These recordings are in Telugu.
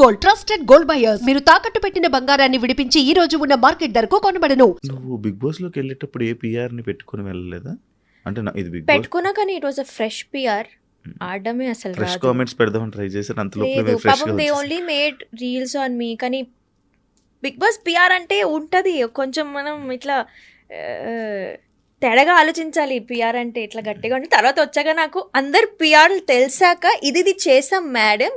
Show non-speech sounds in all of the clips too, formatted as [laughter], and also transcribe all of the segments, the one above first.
గోల్డ్ ట్రస్టెడ్ గోల్డ్ బయర్స్ మీరు తాకట్టు పెట్టిన బంగారాన్ని విడిపించి ఈ రోజు ఉన్న మార్కెట్ ధరకు కొనబడను. నువ్వు బిగ్ బాస్లోకి వెళ్ళేటప్పుడు ఏ పిఆర్ని పెట్టుకుని వెళ్ళలేదా? అంటే నా- ఇది బిగ్ బాస్. పెట్టుకున్నా కానీ it was a fresh PR ఆడమే అసలు ఫ్రెష్ రాదు. కామెంట్స్ పెడదామని ట్రై చేశాను. అంతలోపు లేదు ఫ్రెష్ పాపం they only made reels on me కానీ బిగ్ బాస్ పిఆర్ అంటే ఉంటది. కొంచెం మనం ఇట్లా ఆ, తేడాగా ఆలోచించాలి. పిఆర్ అంటే ఇట్లా గట్టిగా ఉంటే తర్వాత వచ్చాక నాకు అందరు పిఆర్లు తెలిసాక ఇది ఇది చేసాం మేడం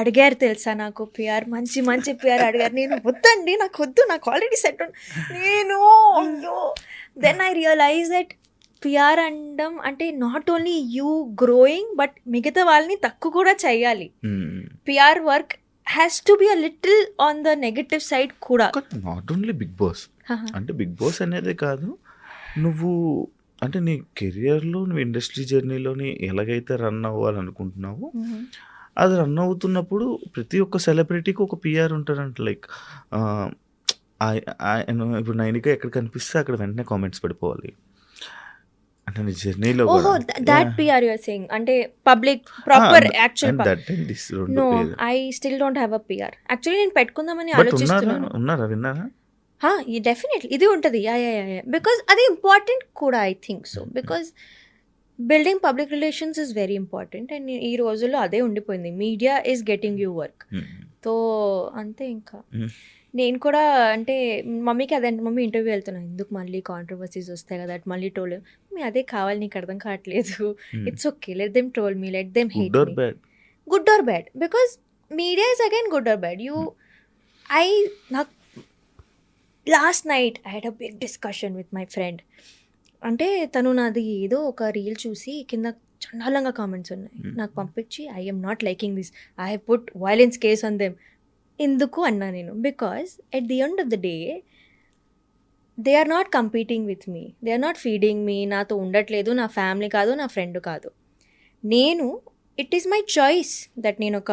అడిగారు తెలుసా నాకు పిఆర్ మంచి మంచి పిఆర్ అడిగారు. నేను వద్దండి నాకు వద్దు నాకు ఆల్రెడీ సెట్ నేను అయ్యో. Then I realise that PR అనడం అంటే not only you growing but మిగతా వాళ్ళని తక్కువ కూడా చేయాలి. PR work has to be a little on the negative side కూడా. నాట్ ఓన్లీ బిగ్ బాస్ అంటే బిగ్ బాస్ అనేది కాదు. నువ్వు అంటే నీ కెరియర్లో నువ్వు ఇండస్ట్రీ జర్నీలోని ఎలాగైతే రన్ అవ్వాలనుకుంటున్నావో అది రన్ అవుతున్నప్పుడు ప్రతి ఒక్క సెలబ్రిటీకి ఒక పిఆర్ ఉంటారంట లైక్ ఇప్పుడు నైనిక ఎక్కడ కనిపిస్తే అక్కడ వెంటనే కామెంట్స్ పడిపోవాలి. అంటే జర్నీలో దాట్ పిఆర్ యూర్ సేయింగ్ అంటే public proper actual no I still don't have a PR actually నేను పెట్టుకుందామని ఆలోచిస్తున్నాను. ఉన్నారా? విన్నారా? డెఫినెట్లీ ఇది ఉంటుంది. యా యా యా బికాజ్ అది ఇంపార్టెంట్ కూడా I think so because building public relations is very important and ఈ రోజుల్లో అదే ఉండిపోయింది. Media is getting you work. So అంతే ఇంకా. Hmm. నేను కూడా అంటే మమ్మీకి అదే మమ్మీ ఇంటర్వ్యూ వెళ్తున్నాను ఎందుకు మళ్ళీ కాంట్రవర్సీస్ వస్తాయి కదా? అటు మళ్ళీ టోల్ మీ అదే కావాలి నీకు అర్థం కావట్లేదు. It's okay let them troll me let them hate good or bad good or bad because media is again good or bad you I నాకు last night I had a big discussion with my friend అంటే తను నాది ఏదో ఒక రీల్ చూసి కింద చండాలంగా కామెంట్స్ ఉన్నాయి. నాకు పంపించి I am not liking this I have put violence case on them ఎందుకు అన్నా నేను? Because at the end of the day they are not competing with me they are not feeding me నాతో ఉండట్లేదు. నా ఫ్యామిలీ కాదు. నా ఫ్రెండ్ కాదు. నేను it is my choice that నేను ఒక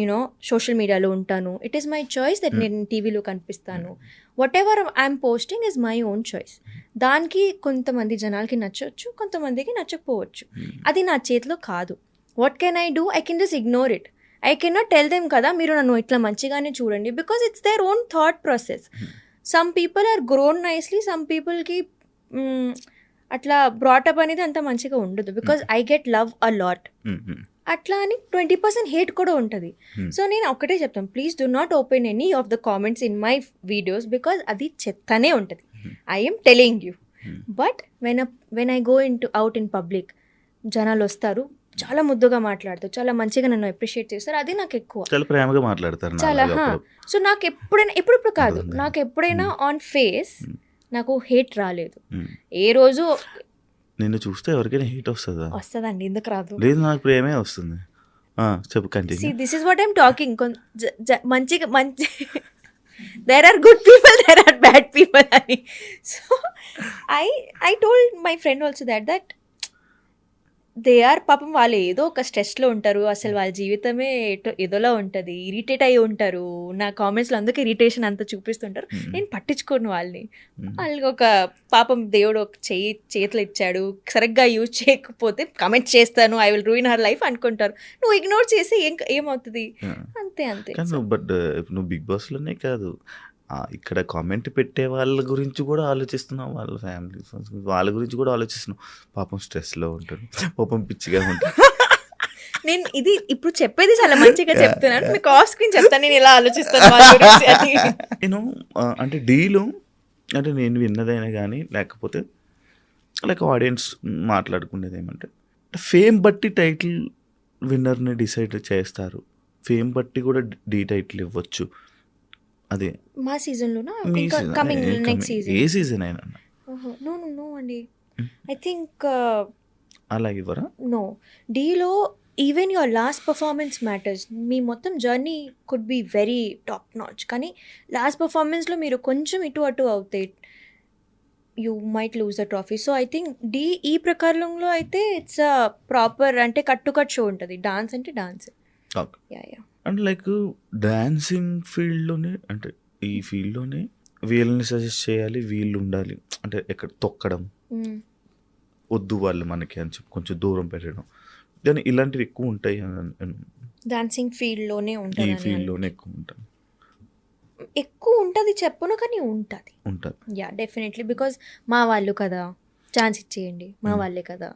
యూనో సోషల్ మీడియాలో ఉంటాను. It is my choice that Hmm. నేను టీవీలో కనిపిస్తాను. Whatever I'm posting is my own choice దానికి కొంతమంది జనాలకి నచ్చవచ్చు కొంతమందికి నచ్చకపోవచ్చు. అది నా చేతిలో కాదు. What can I do I can just ignore it I can not tell them కదా మీరు నన్ను ఇట్లా మంచిగానే చూడండి. Because it's their own thought process some people are grown nicely some పీపుల్కి అట్లా బ్రాటప్ అనేది అంత మంచిగా ఉండదు. Because I get love a lot అట్లా అని ట్వంటీ పర్సెంట్ హేట్ కూడా ఉంటుంది Hmm. సో నేను ఒకటే చెప్తాను please do not open any of the comments in my videos because అది చెత్తనే ఉంటుంది Hmm. I'm telling you Hmm. But when when I go in to out in public జనాలు వస్తారు చాలా ముద్దుగా మాట్లాడతారు చాలా మంచిగా నన్ను అప్రిషియేట్ చేస్తారు అది నాకు ఎక్కువ చాలా ప్రేమగా మాట్లాడతారు చాలా. సో నాకు ఎప్పుడైనా ఎప్పుడు ఇప్పుడు కాదు. నాకు ఎప్పుడైనా Hmm. On face Hmm. నాకు హేట్ రాలేదు Hmm. ఏ రోజు నిన్ను చూస్తే ఎవరికైనా హీట్ వస్తుందా? వస్తుందండి. ఎందుకు రాదు? లేదు నాకు ప్రేమే వస్తుంది. చెప్పు see continue this is what I'm talking మంచిగా మంచి there are good people there are bad people అని. So I I told my friend also that that they are పాపం వాళ్ళు ఏదో ఒక స్ట్రెస్లో ఉంటారు. అసలు వాళ్ళ జీవితమే ఏదోలా ఉంటుంది. ఇరిటేట్ అయి ఉంటారు. నా కామెంట్స్లో అందుకే ఇరిటేషన్ అంతా చూపిస్తుంటారు. నేను పట్టించుకోను వాళ్ళని. వాళ్ళకి ఒక పాపం దేవుడు ఒక చేయి చేతులు ఇచ్చాడు. సరిగ్గా యూజ్ చేయకపోతే కమెంట్ చేస్తాను. I will ruin her life అనుకుంటారు. నువ్వు ఇగ్నోర్ చేసి ఏం ఏమవుతుంది? అంతే అంతే. బట్ ఇప్పుడు నువ్వు బిగ్ బాస్లోనే కాదు. ఇక్కడ కామెంట్ పెట్టే వాళ్ళ గురించి కూడా ఆలోచిస్తున్నావు వాళ్ళ ఫ్యామిలీ వాళ్ళ గురించి కూడా ఆలోచిస్తున్నావు పాపం స్ట్రెస్లో ఉంటారు పాపం పిచ్చిగా ఉంటారు [laughs] నేను ఇది ఇప్పుడు చెప్పేది చాలా మంచిగా చెప్తున్నాను మీకు ఆఫ్ స్క్రీన్ చెప్తాను నేను ఇలా ఆలోచిస్తాను. [laughs] నేను అంటే డీలు అంటే నేను విన్నదైనా కానీ లేకపోతే లైక్ ఆడియన్స్ మాట్లాడుకునేది ఏమంటే ఫేమ్ బట్టి టైటిల్ విన్నర్ని డిసైడ్ చేస్తారు. ఫేమ్ బట్టి కూడా డీ టైటిల్ ఇవ్వచ్చు. అదే. మా సీజన్లోనా? ఇంకా కమింగ్ నెక్స్ట్ సీజన్ ఏ సీజన్ అయినా నో నో నో అండి. ఐ థింక్ అలా ఇవ్వరా? నో డీలో even your last performance matters మీ మొత్తం journey could be very top notch కానీ లాస్ట్ పర్ఫార్మెన్స్లో మీరు కొంచెం ఇటు అటు అవుతాయి you might lose the trophy so I think D ఈ ప్రకారంలో అయితే ఇట్స్ అ ప్రాపర్ అంటే కట్ టు కట్ షో ఉంటుంది. డాన్స్ అంటే dance yeah yeah and like dancing ఫీల్డ్లోనే అంటే ఈ ఫీల్డ్లోనే వీళ్ళని సజెస్ట్ చేయాలి వీళ్ళు ఉండాలి. అంటే ఎక్కడ తొక్కడం. వద్దు వాళ్ళు మనకి అని చెప్పి కొంచెం దూరం పెట్టడం. దాని ఇలాంటివి ఎక్కువ ఉంటాయి డాన్సింగ్ ఫీల్డ్లోనే ఈ ఉంటుంది ఫీల్డ్లోనే ఎక్కువ ఉంటాను ఎక్కువ ఉంటుంది చెప్పను కానీ ఉంటుంది. ఉంటుంది. యా డెఫినెట్లీ బికాజ్ మా వాళ్ళు కదా ఛాన్స్ ఇచ్చేయండి. మా వాళ్ళే కదా.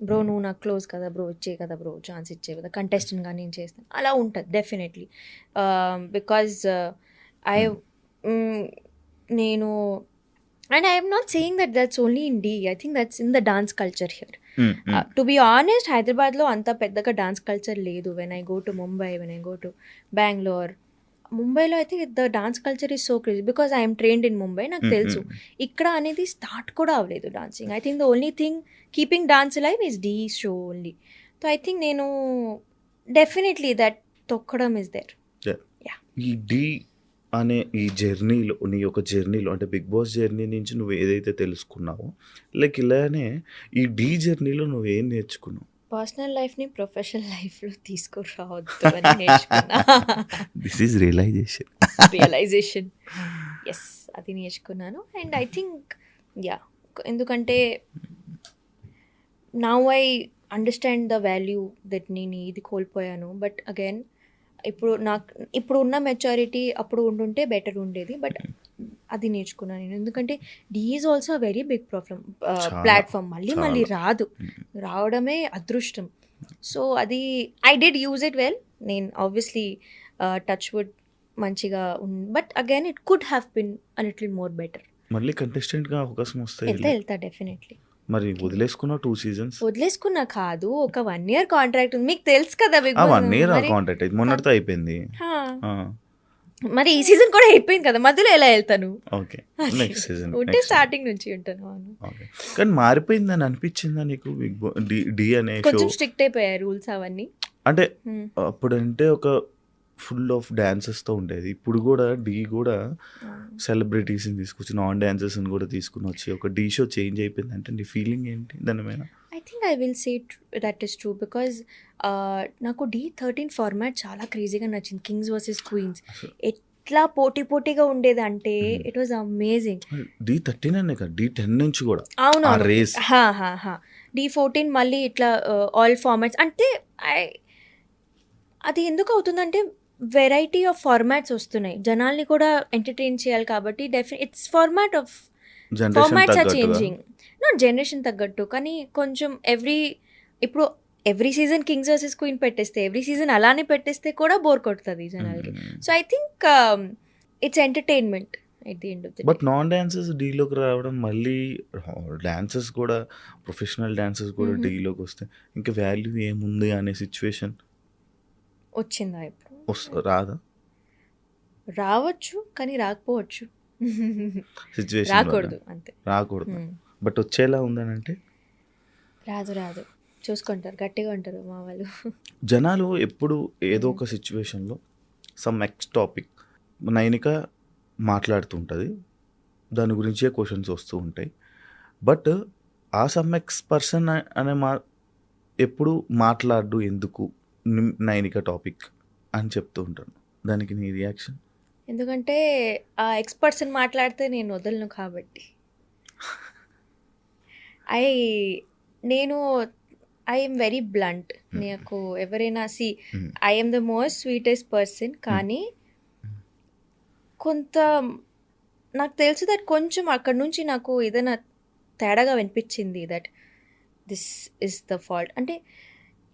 బ్రో నువ్వు నాకు క్లోజ్ కదా బ్రో ఇచ్చే కదా బ్రో ఛాన్స్ ఇచ్చే కదా కంటెస్టెంట్గా నేను చేస్తాను అలా ఉంటుంది డెఫినెట్లీ. బికాజ్ ఐ నేను and I'm not saying that that's only in Dhee I think that's in the dance culture here. To be honest హైదరాబాద్లో అంత పెద్దగా డాన్స్ కల్చర్ లేదు. When I go to Mumbai when I go to Bengaluru ముంబైలో అయితే the dance culture is so crazy because I'm trained in Mumbai నాకు తెలుసు. ఇక్కడ అనేది స్టార్ట్ కూడా అవ్వలేదు dancing. I think the only thing keeping dance live is Dhee show only. So I think నేను డెఫినెట్లీ దట్ తొక్కడం ఇస్ దేర్. ఈ డి అనే ఈ జర్నీలో నీ యొక్క జర్నీలో అంటే బిగ్ బాస్ జర్నీ నుంచి నువ్వు ఏదైతే తెలుసుకున్నావో లైక్ ఇలానే ఈ డి జర్నీలో నువ్వు ఏం నేర్చుకున్నావు? పర్సనల్ లైఫ్ని ప్రొఫెషనల్ [laughs] లైఫ్లో తీసుకురావద్దు అని నేర్చుకున్నా. This is realization realization yes అది నేర్చుకున్నాను. అండ్ ఐ థింక్ యా ఎందుకంటే now I understand the value that నేను ఇది కోల్పోయాను. బట్ అగైన్ ఇప్పుడు నాకు ఇప్పుడు ఉన్న మెచ్యూరిటీ అప్పుడు ఉండుంటే బెటర్ ఉండేది. బట్ అది నేర్చుకున్నాను నేను. ఎందుకంటే Dhee is also very big problem చాలా, ప్లాట్ఫామ్ మళ్ళీ. మళ్ళీ రాదు. రావడమే అదృష్టం. సో అది I did use it well నేను ఆబ్వియస్లీ టచ్ వుడ్ మంచిగా but again it could have been a little more better మళ్ళీ contestant గా అవకాశం వస్తాయి వెళ్తా వెళ్తా డెఫినెట్లీ మరి వదిలేసుకున్నావు టూ సీజన్స్ వదిలేసుకున్నా కాదు ఒక వన్ ఇయర్ కాంట్రాక్ట్ ఉంది. మీకు తెలుసు కదా వన్ ఇయర్ అయింది మొన్నటితో అయిపోయింది. మరి ఈ సీజన్ కూడా అయిపోయింది కదా మధ్యలో ఎలా వెళ్తాను? ఓకే నెక్స్ట్ సీజన్ ఉంటే స్టార్టింగ్ నుంచి ఉంటాను కానీ మారిపోయిందని అనిపించిందా నీకు బిగ్ బాస్ డి అనే కొంచెం స్ట్రిక్ట్ అయిపోయాయి రూల్స్ అవన్నీ? అంటే Hmm. అప్పుడంటే ఒక ఫుల్ ఆఫ్తో ఉండేది. ఇప్పుడు కూడా డి కూడా సెలబ్రిటీస్ని తీసుకొచ్చి నాన్ డాన్సర్స్ని కూడా తీసుకుని వచ్చి ఒక డీ షో చేంజ్ అయిపోయింది అంటే నీ ఫీలింగ్ ఏంటి? దాని మీద? Think I will say that is true because uh, నాకు డి థర్టీన్ ఫార్మాట్ చాలా క్రేజీగా నచ్చింది. కింగ్స్ వర్సెస్ క్వీన్స్ ఎట్లా పోటీ పోటీగా ఉండేది అంటే. It was amazing Dhee thirteen అనే కదా? డి టెన్ నుంచి కూడా అవును రేస్ డి ఫోర్టీన్ మళ్ళీ ఇట్లా ఆల్ ఫార్మాట్స్ అంటే ఐ అది ఎందుకు అవుతుందంటే వెరైటీ ఆఫ్ ఫార్మాట్స్ వస్తున్నాయి. జనాల్ని కూడా ఎంటర్టైన్ చేయాలి కాబట్టి definite it's format of formats are changing not generation తగ్గట్టు కానీ కొంచెం ఎవ్రీ ఇప్పుడు every season kings versus queen పెట్టేస్తే ఎవ్రీ సీజన్ అలానే పెట్టేస్తే కూడా బోర్ కొడుతుంది జనాలకి. So I think it's entertainment at the end of the but non dancers డీలోకి రావడం మళ్ళీ డాన్సర్స్ కూడా ప్రొఫెషనల్ డాన్సర్స్ కూడా. డీలోకి వస్తే ఇంకా వాల్యూ ఏముంది అనే సిచ్యువేషన్ వచ్చిందా ఇప్పుడు? రాదా? రావచ్చు కానీ రాకపోవచ్చు. రాకూడదు అంతే. రాకూడదు. Hmm. బట్ వచ్చేలా ఉందని అంటే రాదు రాదు. చూసుకుంటారు. గట్టిగా ఉంటారు మా వాళ్ళు. జనాలు ఎప్పుడు ఏదో ఒక సిచ్యువేషన్లో సమ్ ఎక్స్ టాపిక్. నైనిక మాట్లాడుతుంటుంది దాని గురించే క్వశ్చన్స్ వస్తూ ఉంటాయి. బట్ ఆ సమ్ ఎక్స్ పర్సన్ అనే మా ఎప్పుడు మాట్లాడు ఎందుకు నైనిక టాపిక్ అని చెప్తూ ఉంటాను. దానికి నీ రియాక్షన్? ఎందుకంటే ఆ ఎక్స్పర్ట్స్ని మాట్లాడితే నేను వదలను కాబట్టి. ఐ నేను ఐఎమ్ వెరీ బ్లంట్ నాకు ఎవరైనా C. I'm the most sweetest person కానీ కొంత నాకు తెలుసు దట్ కొంచెం అక్కడ నుంచి నాకు ఏదైనా తేడాగా వినిపించింది that this is the fault అంటే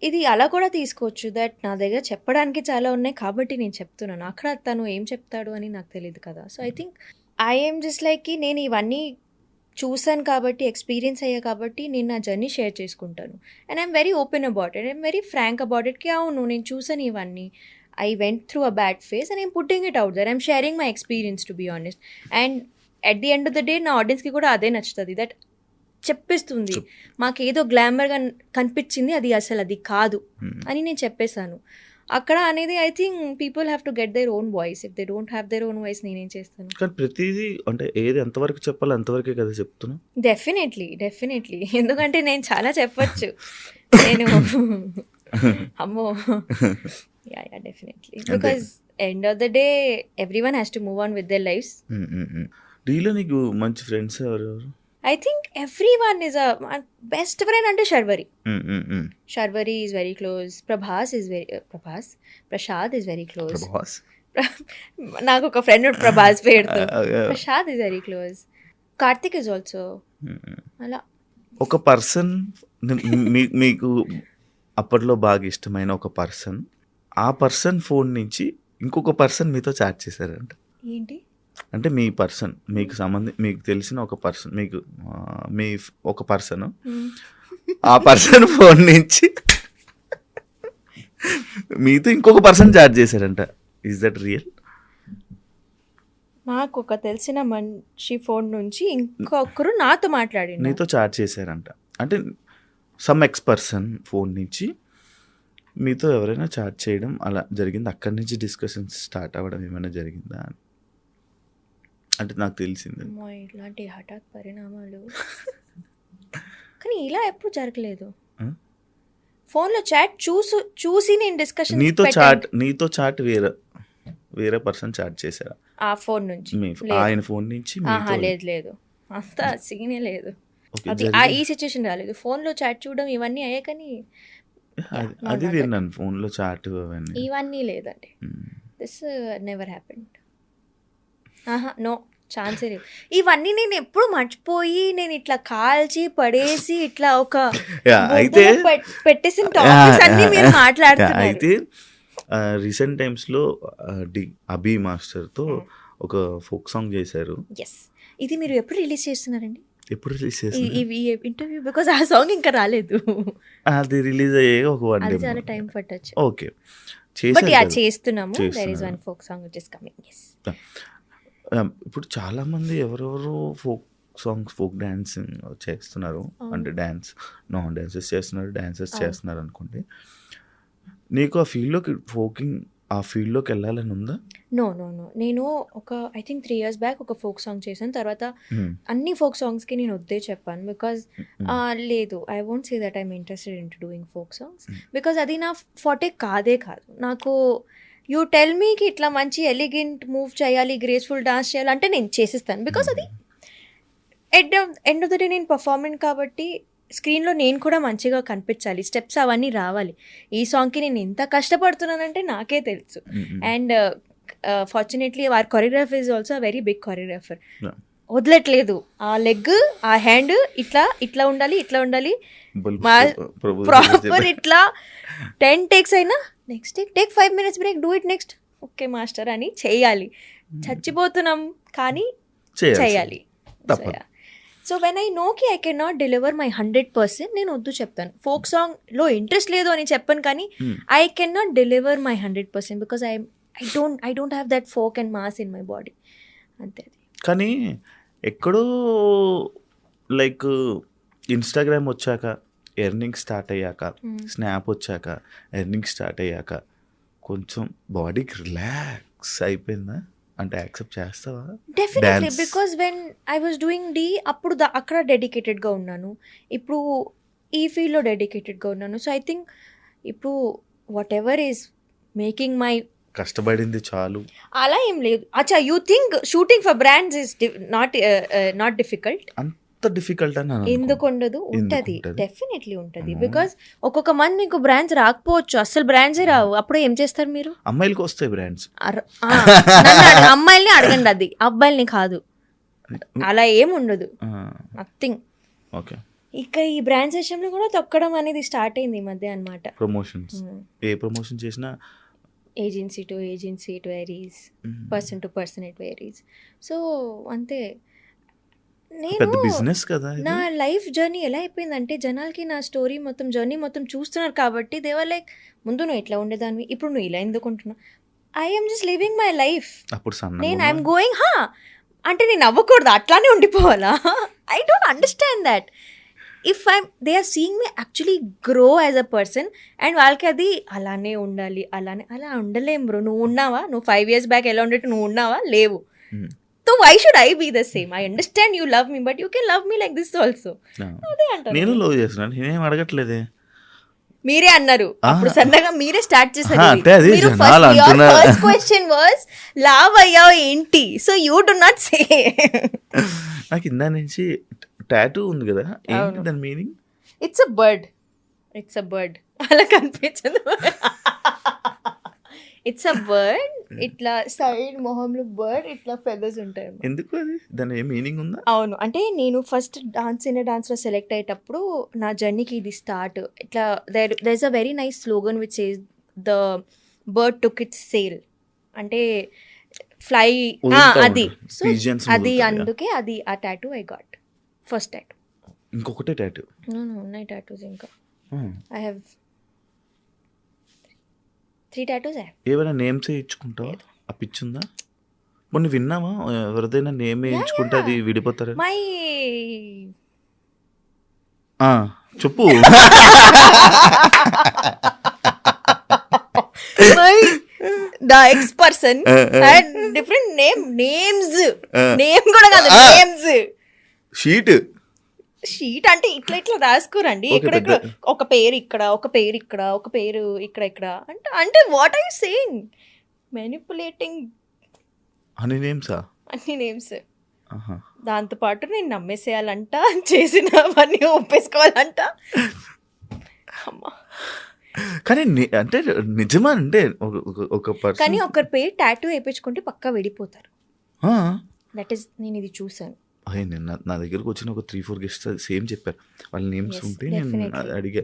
ఇది అలా కూడా తీసుకోవచ్చు దట్ నా దగ్గర చెప్పడానికి చాలా ఉన్నాయి కాబట్టి నేను చెప్తున్నాను. అక్కడ తను ఏం చెప్తాడు అని నాకు తెలియదు కదా. So I think I'm just like నేను ఇవన్నీ చూసాను కాబట్టి ఎక్స్పీరియన్స్ అయ్యా కాబట్టి నేను నా జర్నీ షేర్ చేసుకుంటాను. And I'm very open about it I'm very frank about ఇట్కి అవును నేను చూసాను ఇవన్నీ. I went through a bad phase and I'm putting it out there I'm sharing my experience to be honest and at the end of the day నా ఆడియన్స్కి కూడా అదే నచ్చుతుంది. దట్ చెప్పిస్తుంది. మాకేదో గ్లామర్గా కనిపించింది అది అసలు అది కాదు అని నేను చెప్పేశాను. అక్కడ అనేది I think people have to get their own voice. If they don't have their own voice నేనేం చేస్తాను? కానీ ప్రతిదీ అంటే ఏది ఎంతవరకు చెప్పాలో అంతవరకే కదా చెప్తున్నా డెఫినెట్లీ డెఫినెట్లీ. [laughs] ఎందుకంటే నేను చాలా చెప్పొచ్చు. [laughs] నేను [laughs] అమ్మో. Yeah yeah definitely because end of the day every one has to move on with their lifes డీలో నీకు మంచి ఫ్రెండ్స్ ఎవరెవరు? I think every one is a best friend అంటే Sharvari um. Sharvari is very close Prabhas is very Prabhas Prasad is very close నాకు ఒక ఫ్రెండ్ ప్రభాస్ పేరుతో. ఆ, Prasad is very close Karthik is also. అలా. ఒక పర్సన్ మీకు అప్పట్లో బాగా ఇష్టమైన ఒక పర్సన్ ఆ పర్సన్ ఫోన్ నుంచి ఇంకొక పర్సన్ మీతో చాట్ చేశారంట. ఏంటి? అంటే మీ పర్సన్ మీకు సంబంధి మీకు తెలిసిన ఒక పర్సన్ మీకు మీ ఒక పర్సన్. ఆ పర్సన్ ఫోన్ నుంచి మీతో ఇంకొక పర్సన్ చాట్ చేశారంట ఈజ్ దట్ రియల్ నాకు ఒక తెలిసిన మనిషి ఫోన్ నుంచి ఇంకొకరు నాతో మాట్లాడిండు. నీతో చాట్ చేశారంట. అంటే సమ్ ఎక్స్ పర్సన్ ఫోన్ నుంచి మీతో ఎవరైనా చాట్ చేయడం అలా జరిగింది? అక్కడి నుంచి డిస్కషన్స్ స్టార్ట్ అవ్వడం ఏమైనా జరిగిందా? అని అంటే నాకు తెలిసింది ఇలాంటి హఠాత్ పరిణామాలు. కానీ ఇలా ఎప్పుడు జరగలేదు? ఫోన్లో చాట్ చూసు చూసి నేను డిస్కషన్ నీతో చాట్ నీతో చాట్ వేరే వేరే పర్సన్ చాట్ చేశారా? ఆ ఫోన్ నుంచి. ఆయన ఫోన్ నుంచి లేదు లేదు. అంత [laughs] సీనే లేదు. అది. ఈ సిచ్యుయేషన్ రాలేదు. ఫోన్లో చాట్ చూడడం ఇవన్నీ అయ్యాయి కానీ అది- విన్నాను. ఫోన్లో చాట్ అవన్నీ ఇవన్నీ లేదండి. దిస్ నెవర్ హ్యాపెండ్ ఆహా నో ఛాన్సే లేదు. ఇవన్నీ నేను ఎప్పుడు మర్చిపోయి నేను ఇట్లా కాల్చి పడేసి ఇట్లా ఒక అయితే పెట్టేసిన టాపిక్స్ అన్ని మీరు మాట్లాడుతున్నారు. అయితే రీసెంట్ టైమ్స్లో డి అభి మాస్టర్తో ఒక ఫోక్ సాంగ్ చేశారు. ఎస్ ఇది మీరు ఎప్పుడు రిలీజ్ చేస్తున్నారండి? ఎప్పుడు రిలీజ్ ఇవి ఇంటర్వ్యూ బికాస్ ఆ సాంగ్ ఇంకా రాలేదు. అది రిలీజ్ అయ్యే ఒక వన్ డే చాలా టైం పట్టొచ్చు. ఓకే చేస్తున్నాము. There is. One folk song which is coming ఆ, ఇప్పుడు చాలా మంది ఎవరెవరు ఫోక్ సాంగ్స్ ఫోక్ డాన్సింగ్ చేస్తున్నారు. అంటే డ్యాన్స్ నాన్ డాన్సెస్ చేస్తున్నారు డాన్సెస్ అవును. చేస్తున్నారు అనుకోండి నీకు ఆ ఫీల్డ్లోకి ఫోకింగ్ ఆ ఫీల్డ్లోకి వెళ్ళాలని ఉందా? No no no. నేను ఒక I think three years back ఒక ఫోక్ సాంగ్ చేశాను. తర్వాత. అన్ని ఫోక్ సాంగ్స్కి నేను వద్దే చెప్పాను. బికాజ్. లేదు. I won't say that I'm interested in doing folk songs. Because అది నా ఫాటే కాదే కాదు. నాకు యూ టెల్ మీకి ఇట్లా మంచి ఎలిగెంట్ మూవ్ చేయాలి గ్రేస్ఫుల్ డాన్స్ చేయాలి అంటే నేను చేసిస్తాను. బికాజ్ అది at end of the day నేను పర్ఫార్మెంట్ కాబట్టి స్క్రీన్లో నేను కూడా మంచిగా కనిపించాలి. స్టెప్స్ అవన్నీ రావాలి. ఈ సాంగ్కి నేను ఎంత కష్టపడుతున్నానంటే నాకే తెలుసు. అండ్ ఫార్చునేట్లీ వారి choreographer is also very big choreographer. వదలట్లేదు. ఆ లెగ్ ఆ హ్యాండ్ ఇట్లా ఇట్లా ఉండాలి ఇట్లా ఉండాలి. ప్రాపర్ ఇట్లా [laughs] టెన్ టేక్స్ అయినా next take take five minutes break do it next okay master అని చేయాలి. చచ్చిపోతున్నాం కానీ చేయాలి. So when I నోకి I can not deliver my hundred percent నేను వద్దు చెప్తాను. ఫోక్ సాంగ్లో ఇంట్రెస్ట్ లేదు అని చెప్పాను కానీ Hmm. I can not deliver my hundred percent because I I don't I don't have that folk and mass in my body అంతే కానీ ఎక్కడో లైక్ ఇన్స్టాగ్రామ్ వచ్చాక ఎర్నింగ్ స్టార్ట్ అయ్యాక Hmm. స్నాప్ వచ్చాక ఎర్నింగ్ స్టార్ట్ అయ్యాక కొంచెం బాడీకి రిలాక్స్ అయిపోయిందా? అంటే యాక్సెప్ట్ చేస్తావా? Definitely. Because when I was doing Dhee అప్పుడు అక్కడ డెడికేటెడ్గా ఉన్నాను. ఇప్పుడు ఈ ఫీల్డ్లో డెడికేటెడ్గా ఉన్నాను. సో ఐ థింక్ ఇప్పుడు whatever is making my కష్టపడింది చాలు. అలా ఏం లేదు. అచ్చా you think shooting for brands is not not difficult అంత డిఫికల్ట్ అని ఎందుకు ఉండదు? ఉంటది? డెఫినెట్లీ ఉంటది. బికాస్ ఒక్కొక్క మంది మీకు బ్రాండ్స్ రాకపోవచ్చు. అసలు బ్రాండ్సే రావు. అప్పుడు ఏం చేస్తారు మీరు? అమ్మాయిలకి వస్తాయి బ్రాండ్స్ అమ్మాయిల్ని అడగండి అది. అబ్బాయిల్ని కాదు. అలా ఏం ఉండదు. Nothing okay. ఇక ఈ బ్రాండ్స్ విషయంలో కూడా తొక్కడం అనేది స్టార్ట్ అయింది ఈ మధ్య అనమాట ప్రమోషన్స్ ఏ ప్రమోషన్ చేసినా agency to agency it varies person to person it varies so అంతే. పెద్ద నేను బిజినెస్ కదా. నా లైఫ్ జర్నీ ఎలా అయిపోయిందంటే జనాలకి నా స్టోరీ మొత్తం జర్నీ మొత్తం చూస్తున్నారు కాబట్టి దేవర్ లైక్ ముందు నువ్వు ఇట్లా ఉండేదాన్ని ఇప్పుడు నువ్వు ఇలా ఎందుకు ఉంటున్నావు? I'm just living my life అప్పుడు నేను ఐఎమ్ గోయింగ్ హా అంటే నేను అవ్వకూడదు అట్లానే ఉండిపోవాలా? I don't understand that if I'm they are seeing me actually grow as a person and వాళ్ళకి అది అలానే ఉండాలి అలానే అలా ఉండలేం బ్రో నువ్వు ఉన్నావా? నువ్వు ఫైవ్ ఇయర్స్ బ్యాక్ ఎలా ఉండేట్టు నువ్వు ఉన్నావా? లేవు. So why should I be the same I understand you love me but you can love me like this also అదే అంటారు. నేను లవ్ చేస్తున్నాను నేనేం అడగట్లేదే? మీరే అన్నారు. అప్పుడు. సన్నగా మీరే స్టార్ట్ చేశారు మీరు. ఫస్ట్ క్వశ్చన్ వాస్ లావ్ అయ్యావు ఏంటి? So you do not say నాకు ఇందా నుంచి టాటూ ఉంది కదా ఏంటి. దాని meaning it's a bird it's a bird అలా కనిపించదు. ఇట్స్ అ బర్డ్ ఇట్లా సైడ్ మొహంలో బర్డ్ ఇట్లా ఫెదర్స్ ఉంటాయి ఎందుకు అది? దాని ఏ మీనింగ్ ఉందా? అవును. అంటే నేను ఫస్ట్ డాన్స్ ఇన్ డాన్స్లో సెలెక్ట్ అయ్యేటప్పుడు నా జర్నీకి ఇది స్టార్ట్ ఇట్లా there there is a very nice slogan which is the bird took its sail అంటే ఫ్లై అది. సో అది అందుకే అది ఆ tattoo I got first tattoo ఇంకొకటే tattoo ఉన్నాయి టాటూస్ ఇంకా. ఐ హ్యావ్ త్రీ టాటూస్ ఏమైనా నేమ్స్ ఇచ్చుకుంటావా ఆ పిచ్చి ఉందా మొన్న విన్నావా? ఎవరిదైనా నేమ్ వేయించుకుంటే అది విడిపోతారు మై చెప్పు. My the ex person different name names. Name కూడా కాదు. నేమ్స్. షీట్. షీట్ అంటే ఇట్లా ఇట్లా రాసుకోరండి. ఇక్కడ ఇక్కడ ఒక పేరు ఇక్కడ ఒక పేరు ఇక్కడ ఒక పేరు ఇక్కడ ఇక్కడ. అంటే అంటే what are you saying manipulating అని నేమ్సా అన్ని నేమ్స్ ఆహా. దాంతో పాటు నేను నమ్మేసేయాలంట చేసినవన్నీ ఒప్పేసుకోవాలంట. అమ్మా. కానీ అంటే నిజమా అంటే ఒక- కానీ ఒకరి పేరు టాటూ వేయించుకుంటే పక్కా విడిపోతారు దట్ ఈస్ నేను ఇది చూసాను నేను నా- నా దగ్గరకు వచ్చిన ఒక త్రీ ఫోర్ గెస్ట్ సేమ్ చెప్పారు వాళ్ళ నేమ్స్ ఉంటే నేను. అది అడిగా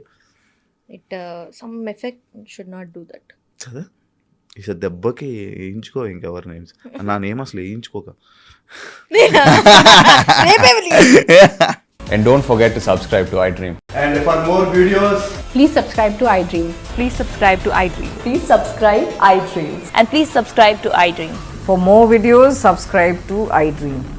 it some effect should not do that కదా ఈసారి దెబ్బకి వేయించుకో ఇంకెవరి నేమ్స్ నా నేమ్ అసలు వేయించుకోక And don't forget to subscribe to iDream. And for more videos, Please subscribe to iDream. Please subscribe to iDream. Please subscribe iDream. And please subscribe to iDream. For more videos, subscribe to iDream.